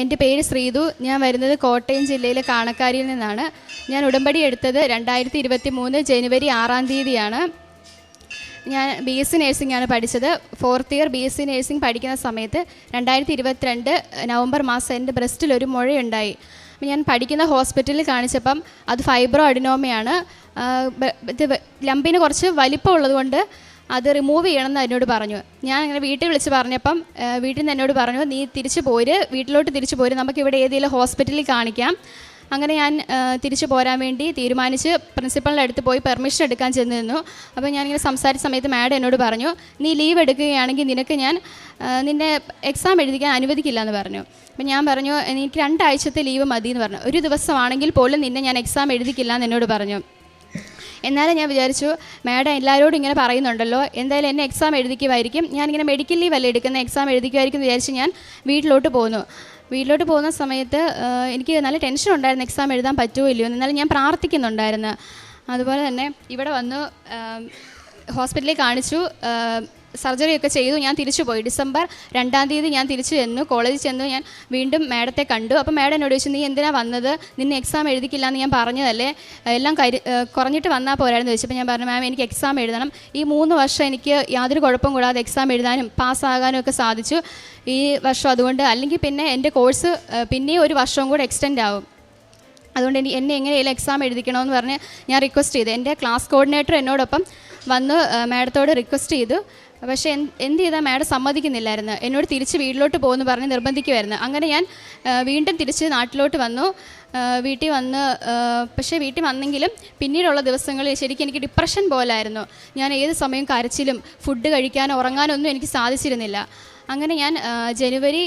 എന്റെ പേര് ശ്രീതു. ഞാൻ വരുന്നത് കോട്ടയം ജില്ലയിലെ കാണക്കാരിയിൽ നിന്നാണ്. ഞാൻ ഉടമ്പടി എടുത്തത് രണ്ടായിരത്തി ഇരുപത്തി മൂന്ന് ജനുവരി ആറാം തീയതിയാണ്. ഞാൻ ബി എസ് സി നേഴ്സിംഗ് ആണ് പഠിച്ചത്. Fourth year B S C nursing പഠിക്കുന്ന സമയത്ത് രണ്ടായിരത്തി ഇരുപത്തിരണ്ട് നവംബർ മാസം എന്റെ ബ്രസ്റ്റിൽ ഒരു മുഴയുണ്ടായി. ഞാൻ പഠിക്കുന്ന ഹോസ്പിറ്റലിൽ കാണിച്ചപ്പം അത് ഫൈബ്രോ അഡിനോമയാണ് ഇത് ലംബിന് കുറച്ച് വലിപ്പം ഉള്ളതുകൊണ്ട് അത് റിമൂവ് ചെയ്യണം എന്ന് എന്നോട് പറഞ്ഞു. ഞാൻ അങ്ങനെ വീട്ടിൽ വിളിച്ച് പറഞ്ഞപ്പം വീട്ടിൽ നിന്ന് എന്നോട് പറഞ്ഞു നീ തിരിച്ചു പോര് വീട്ടിലോട്ട് തിരിച്ചു പോര് നമുക്ക് ഇവിടെ ഏതെങ്കിലും ഹോസ്പിറ്റലിൽ കാണിക്കാം. അങ്ങനെ ഞാൻ തിരിച്ചു പോരാൻ വേണ്ടി തീരുമാനിച്ച് പ്രിൻസിപ്പളിന്റെ അടുത്ത് പോയി പെർമിഷൻ എടുക്കാൻ ചെന്ന് നിന്നു അപ്പോൾ ഞാനിങ്ങനെ സംസാരിച്ച സമയത്ത് മാഡം എന്നോട് പറഞ്ഞു നീ ലീവ് എടുക്കുകയാണെങ്കിൽ നിനക്ക് ഞാൻ നിന്നെ എക്സാം എഴുതിക്കാൻ അനുവദിക്കില്ല എന്ന് പറഞ്ഞു. അപ്പം ഞാൻ പറഞ്ഞു എനിക്ക് രണ്ടാഴ്ചത്തെ ലീവ് മതി എന്ന് പറഞ്ഞു. ഒരു ദിവസമാണെങ്കിൽ പോലും നിന്നെ ഞാൻ എക്സാം എഴുതിക്കില്ല എന്ന് എന്നോട് പറഞ്ഞു. എന്നാലും ഞാൻ വിചാരിച്ചു മാഡം എല്ലാവരോടും ഇങ്ങനെ പറയുന്നുണ്ടല്ലോ എന്തായാലും എന്നെ എക്സാം എഴുതിക്കുമായിരിക്കും ഞാനിങ്ങനെ മെഡിക്കൽ ലീവ് അല്ലേ എടുക്കുന്ന എക്സാം എഴുതിക്കുമായിരിക്കും വിചാരിച്ച് ഞാൻ വീട്ടിലോട്ട് പോന്നു. വീട്ടിലോട്ട് പോകുന്ന സമയത്ത് എനിക്ക് നല്ല ടെൻഷൻ ഉണ്ടായിരുന്നു എക്സാം എഴുതാൻ പറ്റുമോ ഇല്ലയോ എന്ന്. എന്നാലും ഞാൻ പ്രാർത്ഥിക്കുന്നുണ്ടായിരുന്നു. അതുപോലെ തന്നെ ഇവിടെ വന്ന് ഹോസ്പിറ്റലിൽ കാണിച്ചു. സർജറി ഒക്കെ ചെയ്തു ഞാൻ തിരിച്ചു പോയി. ഡിസംബർ രണ്ടാം തീയതി ഞാൻ തിരിച്ചു ചെന്നു. കോളേജിൽ ചെന്നു ഞാൻ വീണ്ടും മാഡത്തെ കണ്ടു. അപ്പോൾ മാഡം എന്നോട് ചോദിച്ചു നീ എന്തിനാ വന്നത്? നിന്നെ എക്സാം എഴുതിക്കില്ല എന്ന് ഞാൻ പറഞ്ഞതല്ലേ? എല്ലാം കരു കുറഞ്ഞിട്ട് വന്നാൽ പോരായിരുന്നു ചോദിച്ചപ്പോൾ ഞാൻ പറഞ്ഞു മാം എനിക്ക് എക്സാം എഴുതണം. ഈ മൂന്ന് വർഷം എനിക്ക് യാതൊരു കുഴപ്പം കൂടാതെ എക്സാം എഴുതാനും പാസ്സാകാനും ഒക്കെ സാധിച്ചു. ഈ വർഷം അതുകൊണ്ട് അല്ലെങ്കിൽ പിന്നെ എന്റെ കോഴ്സ് പിന്നെയും ഒരു വർഷവും കൂടെ എക്സ്റ്റെൻഡ് ആവും. അതുകൊണ്ട് എനിക്ക് എന്നെ എങ്ങനെയെങ്കിലും എക്സാം എഴുതിക്കണമെന്ന് പറഞ്ഞ് ഞാൻ റിക്വസ്റ്റ് ചെയ്തു. എന്റെ ക്ലാസ് കോർഡിനേറ്റർ എന്നോടൊപ്പം വന്ന് മാഡത്തോട് റിക്വസ്റ്റ് ചെയ്തു. പക്ഷേ എന്ത് ചെയ്താൽ മാഡം സമ്മതിക്കുന്നില്ലായിരുന്നു. എന്നോട് തിരിച്ച് വീട്ടിലോട്ട് പോകുമെന്ന് പറഞ്ഞ് നിർബന്ധിക്കുമായിരുന്നു അങ്ങനെ ഞാൻ വീണ്ടും തിരിച്ച് നാട്ടിലോട്ട് വന്നു. വീട്ടിൽ വന്ന് പക്ഷേ വീട്ടിൽ വന്നെങ്കിലും പിന്നീടുള്ള ദിവസങ്ങളിൽ ശരിക്കും എനിക്ക് ഡിപ്രഷൻ പോലായിരുന്നു. ഞാൻ ഏത് സമയം കരച്ചിലും ഫുഡ് കഴിക്കാനോ ഉറങ്ങാനോ ഒന്നും എനിക്ക് സാധിച്ചിരുന്നില്ല. അങ്ങനെ ഞാൻ ജനുവരി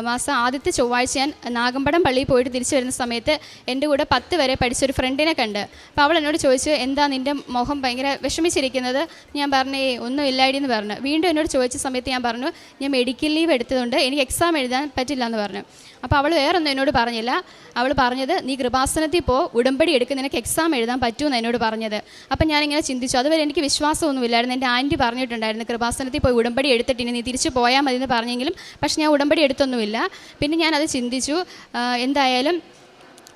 മാസം ആദ്യത്തെ ചൊവ്വാഴ്ച ഞാൻ നാഗമ്പടം പള്ളിയിൽ പോയിട്ട് തിരിച്ചു വരുന്ന സമയത്ത് എന്റെ കൂടെ പത്ത് വരെ പഠിച്ചൊരു ഫ്രണ്ടിനെ കണ്ട്. അപ്പോൾ അവൾ എന്നോട് ചോദിച്ചു എന്താ നിന്റെ മുഖം ഭയങ്കര വിഷമിച്ചിരിക്കുന്നത്? ഞാൻ പറഞ്ഞു "ഏയ്, ഒന്നും ഇല്ലായിടി എന്ന് പറഞ്ഞു. വീണ്ടും എന്നോട് ചോദിച്ച സമയത്ത് ഞാൻ പറഞ്ഞു ഞാൻ മെഡിക്കൽ ലീവ് എടുത്തതുകൊണ്ട് എനിക്ക് എക്സാം എഴുതാൻ പറ്റില്ല എന്ന് പറഞ്ഞു. അപ്പോൾ അവൾ വേറൊന്നും എന്നോട് പറഞ്ഞില്ല. അവൾ പറഞ്ഞത് നീ കൃപാസനത്തിൽ പോ ഉടമ്പടി എടുക്ക് നിനക്ക് എക്സാം എഴുതാൻ പറ്റുമെന്ന് എന്നോട് പറഞ്ഞത്. അപ്പം ഞാനിങ്ങനെ ചിന്തിച്ചു. അതുവരെ എനിക്ക് വിശ്വാസമൊന്നുമില്ലായിരുന്നു എന്റെ ആന്റി പറഞ്ഞിട്ടുണ്ടായിരുന്നു കൃപാസനത്തിൽ പോയി ഉടമ്പടി എടുത്തിട്ട് ഇനി നീ തിരിച്ചു പോയാൽ മതി എന്ന് പറഞ്ഞെങ്കിലും പക്ഷേ ഞാൻ ഉടമ്പടി എടുത്തൊന്നുമില്ല പിന്നെ ഞാനത് ചിന്തിച്ചു. എന്തായാലും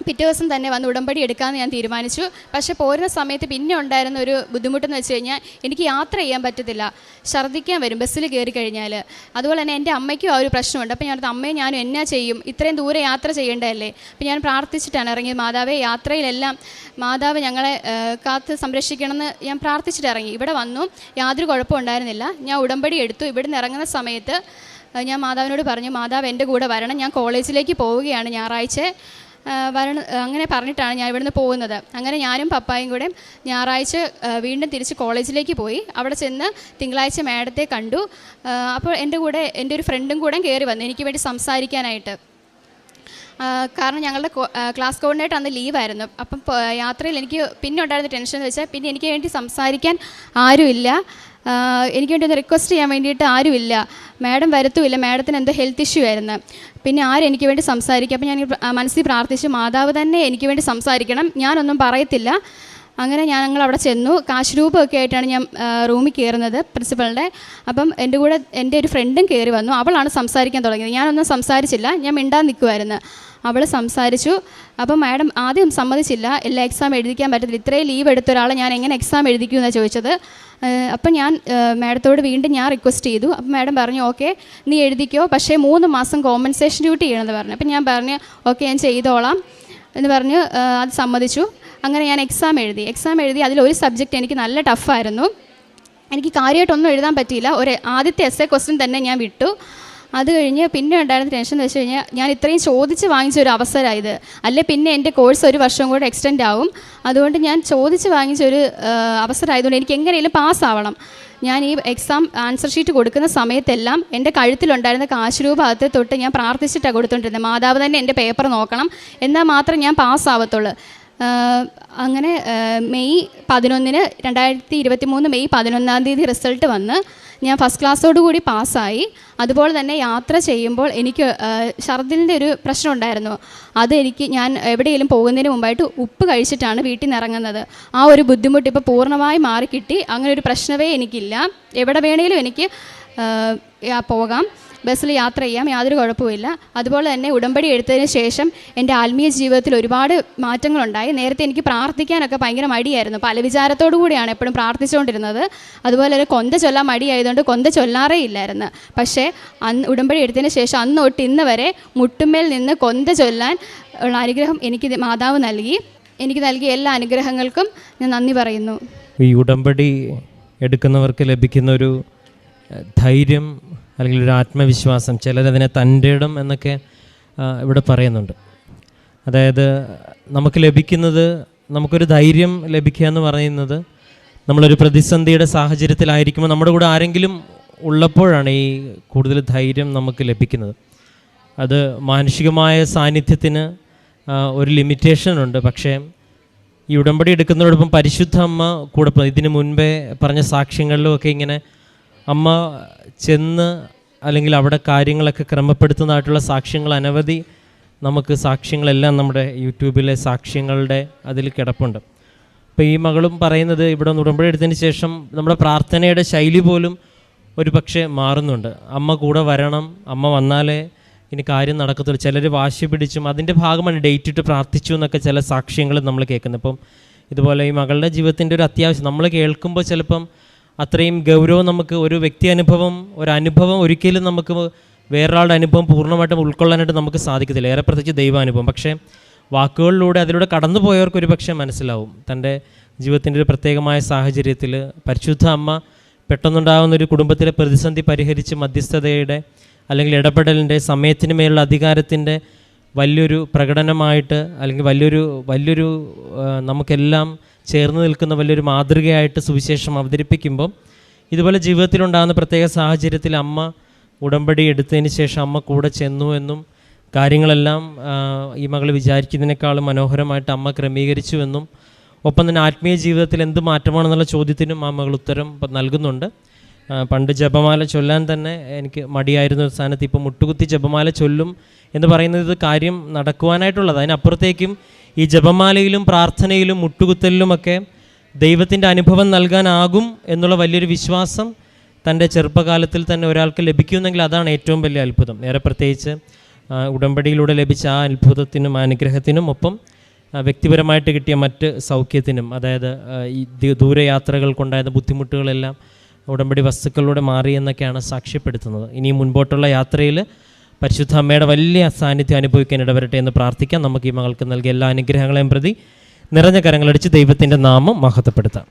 പിറ്റേ ദിവസം തന്നെ വന്ന് ഉടമ്പടി എടുക്കാമെന്ന് ഞാൻ തീരുമാനിച്ചു. പക്ഷേ പോരുന്ന സമയത്ത് പിന്നെ ഉണ്ടായിരുന്ന ഒരു ബുദ്ധിമുട്ടെന്ന് വെച്ച് കഴിഞ്ഞാൽ എനിക്ക് യാത്ര ചെയ്യാൻ പറ്റത്തില്ല. ഛർദ്ദിക്കാൻ വരും ബസ്സിൽ കയറി കഴിഞ്ഞാൽ അതുപോലെ തന്നെ എന്റെ അമ്മയ്ക്കും ആ ഒരു പ്രശ്നമുണ്ട്. അപ്പോൾ ഞാനത് അമ്മയും ഞാനും എന്നാ ചെയ്യും? ഇത്രയും ദൂരെ യാത്ര ചെയ്യേണ്ടതല്ലേ? അപ്പോൾ ഞാൻ പ്രാർത്ഥിച്ചിട്ടാണ് ഇറങ്ങിയത്. മാതാവേ യാത്രയിലെല്ലാം മാതാവ് ഞങ്ങളെ കാത്ത് സംരക്ഷിക്കണമെന്ന് ഞാൻ പ്രാർത്ഥിച്ചിട്ട് ഇറങ്ങി. ഇവിടെ വന്നു. യാതൊരു കുഴപ്പമുണ്ടായിരുന്നില്ല ഞാൻ ഉടമ്പടി എടുത്തു. ഇവിടുന്ന് ഇറങ്ങുന്ന സമയത്ത് ഞാൻ മാതാവിനോട് പറഞ്ഞു മാതാവ് എന്റെ കൂടെ വരണം. ഞാൻ കോളേജിലേക്ക് പോവുകയാണ് ഞായറാഴ്ച. വരണ അങ്ങനെ പറഞ്ഞിട്ടാണ് ഞാൻ ഇവിടുന്ന് പോകുന്നത്. അങ്ങനെ ഞാനും പപ്പായും കൂടെ ഞായറാഴ്ച വീണ്ടും തിരിച്ച് കോളേജിലേക്ക് പോയി. അവിടെ ചെന്ന് തിങ്കളാഴ്ച മാഡത്തെ കണ്ടു. അപ്പോൾ എന്റെ കൂടെ എന്റെ ഒരു ഫ്രണ്ടും കൂടെ കയറി വന്നു എനിക്ക് വേണ്ടി സംസാരിക്കാനായിട്ട്. കാരണം ഞങ്ങളുടെ ക്ലാസ് കോർഡിനേറ്റ് അന്ന് ലീവായിരുന്നു. അപ്പം യാത്രയിൽ എനിക്ക് പിന്നെ ഉണ്ടായിരുന്ന ടെൻഷൻ എന്ന് വെച്ചാൽ പിന്നെ എനിക്ക് വേണ്ടി സംസാരിക്കാൻ ആരുമില്ല. എനിക്ക് വേണ്ടി ഒന്ന് റിക്വസ്റ്റ് ചെയ്യാൻ വേണ്ടിയിട്ട് ആരുമില്ല. മാഡം വരത്തുമില്ല. മാഡത്തിന് എന്തോ ഹെൽത്ത് ഇഷ്യൂ ആയിരുന്നു. പിന്നെ ആരും എനിക്ക് വേണ്ടി സംസാരിക്കും? അപ്പം ഞാൻ മനസ്സിൽ പ്രാർത്ഥിച്ചു മാതാവ് തന്നെ എനിക്ക് വേണ്ടി സംസാരിക്കണം. ഞാനൊന്നും പറയത്തില്ല. അങ്ങനെ ഞാൻ ഞങ്ങൾ അവിടെ ചെന്നു. കാശ് രൂപമൊക്കെ ആയിട്ടാണ് ഞാൻ റൂമിൽ കയറുന്നത് പ്രിൻസിപ്പളിന്റെ അപ്പം എന്റെ കൂടെ എന്റെ ഒരു ഫ്രണ്ടും കയറി വന്നു. അവളാണ് സംസാരിക്കാൻ തുടങ്ങിയത്. ഞാനൊന്നും സംസാരിച്ചില്ല. ഞാൻ മിണ്ടാൻ നിൽക്കുമായിരുന്നു അവൾ സംസാരിച്ചു. അപ്പം മാഡം ആദ്യം സമ്മതിച്ചില്ല. എല്ലാ എക്സാം എഴുതിക്കാൻ പറ്റത്തില്ല. ഇത്രയും ലീവ് എടുത്ത ഒരാളെ ഞാൻ എങ്ങനെ എക്സാം എഴുതിക്കുമെന്നാണ് ചോദിച്ചത്. ഏഹ് അപ്പം ഞാൻ മാഡത്തോട് വീണ്ടും ഞാൻ റിക്വസ്റ്റ് ചെയ്തു. അപ്പം മാഡം പറഞ്ഞു ഓക്കെ നീ എഴുതിക്കോ. പക്ഷേ മൂന്ന് മാസം കോമ്പൻസേഷൻ ഡ്യൂട്ടി ചെയ്യണമെന്ന് പറഞ്ഞു. അപ്പം ഞാൻ പറഞ്ഞു ഓക്കെ ഞാൻ ചെയ്തോളാം. എന്ന് പറഞ്ഞ് അത് സമ്മതിച്ചു. അങ്ങനെ ഞാൻ എക്സാം എഴുതി. എക്സാം എഴുതി അതിൽ ഒരു സബ്ജക്റ്റ് എനിക്ക് നല്ല ടഫായിരുന്നു എനിക്ക് കാര്യമായിട്ടൊന്നും എഴുതാൻ പറ്റിയില്ല. ഒരു ആദ്യത്തെ എസ് എ ക്വസ്റ്റ്യൻ തന്നെ ഞാൻ വിട്ടു. അത് കഴിഞ്ഞ് പിന്നെ ഉണ്ടായിരുന്ന ടെൻഷൻ എന്ന് വെച്ച് കഴിഞ്ഞാൽ ഞാൻ ഇത്രയും ചോദിച്ച് വാങ്ങിച്ച ഒരു അവസരമായത് അല്ലെ പിന്നെ എന്റെ കോഴ്സ് ഒരു വർഷം കൂടെ എക്സ്റ്റെൻഡ് ആവും. അതുകൊണ്ട് ഞാൻ ചോദിച്ച് വാങ്ങിച്ച ഒരു അവസരമായതുകൊണ്ട് എനിക്ക് എങ്ങനെയും പാസ്സാവണം ഞാൻ ഈ എക്സാം ആൻസർ ഷീറ്റ് കൊടുക്കുന്ന സമയത്തെല്ലാം എന്റെ കഴുത്തിലുണ്ടായിരുന്ന കാശ് രൂപ അകത്തെ തൊട്ട് ഞാൻ പ്രാർത്ഥിച്ചിട്ടാണ് കൊടുത്തുകൊണ്ടിരുന്നത് മാതാവ് തന്നെ എന്റെ പേപ്പർ നോക്കണം. എന്നാൽ മാത്രം ഞാൻ പാസ്സാവത്തുള്ളൂ അങ്ങനെ മെയ് പതിനൊന്നിന് രണ്ടായിരത്തി ഇരുപത്തി മൂന്ന് മെയ് പതിനൊന്നാം തീയതി റിസൾട്ട് വന്ന് ഞാൻ ഫസ്റ്റ് ക്ലാസ്സോട് കൂടി പാസ്സായി അതുപോലെ തന്നെ യാത്ര ചെയ്യുമ്പോൾ എനിക്ക് ഛർദിലിന്റെ ഒരു പ്രശ്നം ഉണ്ടായിരുന്നു. അത് എനിക്ക് ഞാൻ എവിടെയെങ്കിലും പോകുന്നതിന് മുമ്പായിട്ട് ഉപ്പ് കഴിച്ചിട്ടാണ് വീട്ടിൽ നിന്ന് ഇറങ്ങുന്നത്. ആ ഒരു ബുദ്ധിമുട്ട് ഇപ്പോൾ പൂർണമായി മാറിക്കിട്ടി. അങ്ങനെ ഒരു പ്രശ്നമേ എനിക്കില്ല. എവിടെ വേണേലും എനിക്ക് പോകാം. ബസ്സിൽ യാത്ര ചെയ്യാം യാതൊരു കുഴപ്പമില്ല അതുപോലെ തന്നെ ഉടമ്പടി എടുത്തതിന് ശേഷം എന്റെ ആത്മീയ ജീവിതത്തിൽ ഒരുപാട് മാറ്റങ്ങളുണ്ടായി. നേരത്തെ എനിക്ക് പ്രാർത്ഥിക്കാനൊക്കെ ഭയങ്കര മടിയായിരുന്നു. പല വിചാരത്തോടു കൂടിയാണ് എപ്പോഴും പ്രാർത്ഥിച്ചുകൊണ്ടിരുന്നത്. അതുപോലെ തന്നെ കൊന്ത ചൊല്ലാൻ മടിയായതുകൊണ്ട് കൊന്ത ചൊല്ലാറേ ഇല്ലായിരുന്നു. പക്ഷേ അന്ന് ഉടമ്പടി എടുത്തതിന് ശേഷം അന്ന് തൊട്ട് ഇന്ന് വരെ മുട്ടുമേൽ നിന്ന് കൊന്ത ചൊല്ലാൻ ഉള്ള അനുഗ്രഹം എനിക്ക് മാതാവ് നൽകി. എനിക്ക് നൽകിയ എല്ലാ അനുഗ്രഹങ്ങൾക്കും ഞാൻ നന്ദി പറയുന്നു. ഈ ഉടമ്പടി എടുക്കുന്നവർക്ക് ലഭിക്കുന്ന ഒരു ധൈര്യം അല്ലെങ്കിൽ ഒരു ആത്മവിശ്വാസം ചിലരതിനെ തന്റെ ഇടം എന്നൊക്കെ ഇവിടെ പറയുന്നുണ്ട്. അതായത് നമുക്ക് ലഭിക്കുന്നത് നമുക്കൊരു ധൈര്യം ലഭിക്കുക എന്ന് പറയുന്നത് നമ്മളൊരു പ്രതിസന്ധിയുടെ സാഹചര്യത്തിലായിരിക്കുമ്പോൾ നമ്മുടെ കൂടെ ആരെങ്കിലും ഉള്ളപ്പോഴാണ് ഈ കൂടുതൽ ധൈര്യം നമുക്ക് ലഭിക്കുന്നത്. അത് മാനുഷികമായ സാന്നിധ്യത്തിന് ഒരു ലിമിറ്റേഷൻ ഉണ്ട്. പക്ഷേ ഈ ഉടമ്പടി എടുക്കുന്നതോടൊപ്പം പരിശുദ്ധ അമ്മ കൂടെ ഇതിനു മുൻപേ പറഞ്ഞ സാക്ഷ്യങ്ങളിലും ഒക്കെ ഇങ്ങനെ അമ്മ ചെന്ന് അല്ലെങ്കിൽ അവിടെ കാര്യങ്ങളൊക്കെ ക്രമപ്പെടുത്തുന്നതായിട്ടുള്ള സാക്ഷ്യങ്ങൾ അനവധി നമുക്ക് സാക്ഷ്യങ്ങളെല്ലാം നമ്മുടെ യൂട്യൂബിലെ സാക്ഷ്യങ്ങളുടെ അതിൽ കിടപ്പുണ്ട്. അപ്പോൾ ഈ മകളും പറയുന്നത് ഇവിടെ നിന്ന് ഉടമ്പടി എടുത്തതിന് ശേഷം നമ്മുടെ പ്രാർത്ഥനയുടെ ശൈലി പോലും ഒരു പക്ഷേ മാറുന്നുണ്ട്. അമ്മ കൂടെ വരണം അമ്മ വന്നാലേ ഇനി കാര്യം നടക്കത്തുള്ളൂ. ചിലർ വാശി പിടിച്ചും അതിന്റെ ഭാഗമാണ് ഡേറ്റ് ഇട്ട് പ്രാർത്ഥിച്ചു എന്നൊക്കെ ചില സാക്ഷ്യങ്ങൾ നമ്മൾ കേൾക്കുന്നത്. ഇപ്പം ഇതുപോലെ ഈ മകളുടെ ജീവിതത്തിന്റെ ഒരു അത്യാവശ്യം നമ്മൾ കേൾക്കുമ്പോൾ ചിലപ്പം അത്രയും ഗൗരവം നമുക്ക് ഒരു വ്യക്തി അനുഭവം ഒരു അനുഭവം ഒരിക്കലും നമുക്ക് വേറൊരാളുടെ അനുഭവം പൂർണമായിട്ടും ഉൾക്കൊള്ളാനായിട്ട് നമുക്ക് സാധിക്കത്തില്ല. ഏറെ പ്രത്യേകിച്ച് ദൈവാനുഭവം. പക്ഷേ വാക്കുകളിലൂടെ അതിലൂടെ കടന്നു പോയവർക്ക് ഒരു പക്ഷേ മനസ്സിലാവും. തന്റെ ജീവിതത്തിന്റെ ഒരു പ്രത്യേകമായ സാഹചര്യത്തിൽ പരിശുദ്ധ അമ്മ പെട്ടെന്നുണ്ടാകുന്ന ഒരു കുടുംബത്തിലെ പ്രതിസന്ധി പരിഹരിച്ച് മധ്യസ്ഥതയുടെ അല്ലെങ്കിൽ ഇടപെടലിന്റെ സമയത്തിന് മേലുള്ള അധികാരത്തിന്റെ വലിയൊരു പ്രകടനമായിട്ട് അല്ലെങ്കിൽ വലിയൊരു വലിയൊരു നമുക്കെല്ലാം ചേർന്ന് നിൽക്കുന്ന വലിയൊരു മാതൃകയായിട്ട് സുവിശേഷം അവതരിപ്പിക്കുമ്പം ഇതുപോലെ ജീവിതത്തിലുണ്ടാകുന്ന പ്രത്യേക സാഹചര്യത്തിൽ അമ്മ ഉടമ്പടി എടുത്തതിന് ശേഷം അമ്മ കൂടെ ചെന്നു എന്നും കാര്യങ്ങളെല്ലാം ഈ മകൾ വിചാരിക്കുന്നതിനേക്കാളും മനോഹരമായിട്ട് അമ്മ ക്രമീകരിച്ചു എന്നും ഒപ്പം തന്നെ ആത്മീയ ജീവിതത്തിൽ എന്ത് മാറ്റമാണെന്നുള്ള ചോദ്യത്തിനും ആ മകൾ ഉത്തരം നൽകുന്നുണ്ട്. പണ്ട് ജപമാല ചൊല്ലാൻ തന്നെ എനിക്ക് മടിയായിരുന്ന ഒരു സ്ഥാനത്ത് ഇപ്പോൾ മുട്ടുകുത്തി ജപമാല ചൊല്ലും എന്ന് പറയുന്നത് കാര്യം നടക്കുവാനായിട്ടുള്ളത്. അതിനപ്പുറത്തേക്കും ഈ ജപമാലയിലും പ്രാർത്ഥനയിലും മുട്ടുകുത്തലിലുമൊക്കെ ദൈവത്തിന്റെ അനുഭവം നൽകാനാകും എന്നുള്ള വലിയൊരു വിശ്വാസം തന്റെ ചെറുപ്പകാലത്തിൽ തന്നെ ഒരാൾക്ക് ലഭിക്കുമെന്നെങ്കിൽ അതാണ് ഏറ്റവും വലിയ അത്ഭുതം. ഏറെ പ്രത്യേകിച്ച് ഉടമ്പടിയിലൂടെ ലഭിച്ച ആ അത്ഭുതത്തിനും അനുഗ്രഹത്തിനും ഒപ്പം വ്യക്തിപരമായിട്ട് കിട്ടിയ മറ്റ് സൗഖ്യത്തിനും അതായത് ഈ ദൂരയാത്രകൾ കൊണ്ടായ ബുദ്ധിമുട്ടുകളെല്ലാം ഉടമ്പടി വസ്തുക്കളിലൂടെ മാറി എന്നൊക്കെയാണ് സാക്ഷ്യപ്പെടുത്തുന്നത്. ഇനി മുൻപോട്ടുള്ള യാത്രയിൽ പരിശുദ്ധ അമ്മയുടെ വലിയ സാന്നിധ്യം അനുഭവിക്കാൻ ഇടവരട്ടെ എന്ന് പ്രാർത്ഥിക്കാം. നമുക്ക് ഈ മകൾക്ക് നൽകിയ എല്ലാ അനുഗ്രഹങ്ങളെയും പ്രതി നിറഞ്ഞ കരങ്ങളടിച്ച് ദൈവത്തിന്റെ നാമം മഹത്വപ്പെടുത്താം.